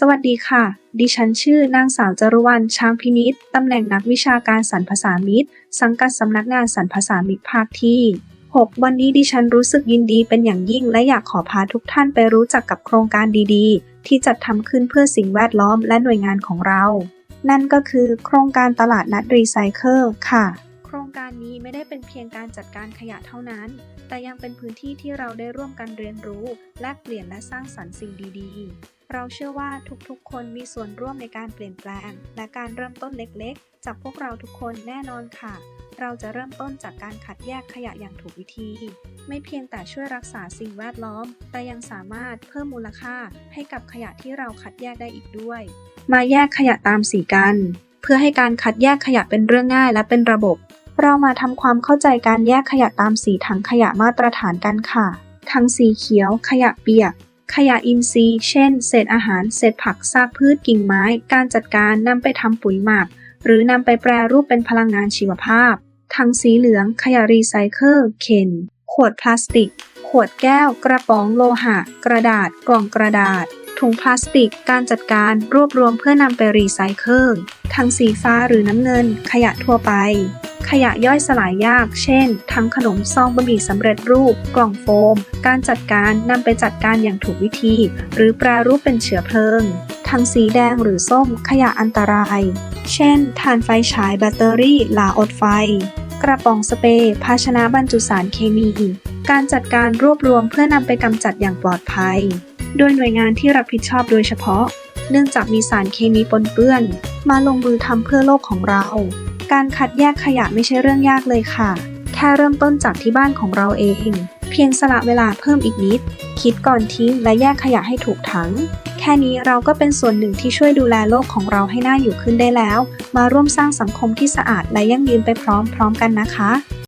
สวัสดีค่ะ ดิฉันชื่อนางสาวจรุวรรณช้างพินิษตำแหน่งนักวิชาการสรรพสามิตสังกัดสำนักงานสรรพสามิตภาคที่ 6 วันนี้ดิฉันรู้สึกยินดีเป็นอย่างยิ่ง และอยากขอพาทุกท่านไปรู้จักกับโครงการดีๆ ที่จัดทำขึ้นเพื่อสิ่งแวดล้อมและหน่วยงานของเรา นั่นก็คือโครงการตลาดนัดรีไซเคิลค่ะ โครงการนี้ไม่ได้เป็นเพียงการจัดการขยะเท่านั้น แต่ยังเป็นพื้นที่ที่เราได้ร่วมกันเรียนรู้ แลกเปลี่ยนและสร้างสรรค์สิ่งดี ๆ เราเชื่อว่าทุกๆ คนมีส่วนร่วมในการเปลี่ยนแปลง และการเริ่มต้นเล็กๆ จากพวกเราทุกคนแน่นอนค่ะ เราจะเริ่มต้นจากการคัดแยกขยะอย่างถูกวิธี ไม่เพียงแต่ช่วยรักษาสิ่งแวดล้อม แต่ยังสามารถเพิ่มมูลค่าให้กับขยะที่เราคัดแยกได้อีกด้วย มาแยกขยะตามสีกัน เพื่อให้การคัดแยกขยะเป็นเรื่องง่ายและเป็นระบบ เรามาทำความเข้าใจการแยกขยะตามสีถังขยะมาตรฐานกันค่ะถังสีเขียว ขยะเปียก ขยะอินทรีย์ เช่น เศษอาหาร เศษผัก ซากพืช กิ่งไม้ การจัดการนำไปทำปุ๋ยหมัก หรือนำไปแปรรูปเป็นพลังงานชีวภาพ ถังสีเหลือง ขยะรีไซเคิล เข็น ขวดพลาสติก ขวดแก้ว กระป๋องโลหะ กระดาษ กล่องกระดาษ ถุงพลาสติก การจัดการ รวบรวมเพื่อนำไปรีไซเคิล ถังสีฟ้าหรือน้ำเงิน ขยะทั่วไป ขยะย่อยสลายยาก เช่น ทั้งขนมซองบะหมี่สำเร็จรูป กล่องโฟม การจัดการนำไปจัดการอย่างถูกวิธี หรือแปรรูปเป็นเชื้อเพลิง ทั้งสีแดงหรือส้มขยะอันตราย เช่นถ่านไฟฉายแบตเตอรี่หลาอดไฟ กระป๋องสเปรย์ภาชนะบรรจุสารเคมี การจัดการรวบรวมเพื่อนำไปกำจัดอย่างปลอดภัย โดยหน่วยงานที่รับผิดชอบโดยเฉพาะ เนื่องจากมีสารเคมีปนเปื้อน มาลงมือทำเพื่อโลกของเรา การคัดแยกขยะไม่ใช่เรื่องยากเลยค่ะ แค่เริ่มต้นจากที่บ้านของเราเอง เพียงสละเวลาเพิ่มอีกนิด คิดก่อนทิ้งและแยกขยะให้ถูกถัง แค่นี้เราก็เป็นส่วนหนึ่งที่ช่วยดูแลโลกของเราให้น่าอยู่ขึ้นได้แล้ว มาร่วมสร้างสังคมที่สะอาดและยั่งยืนไปพร้อมๆกันนะคะ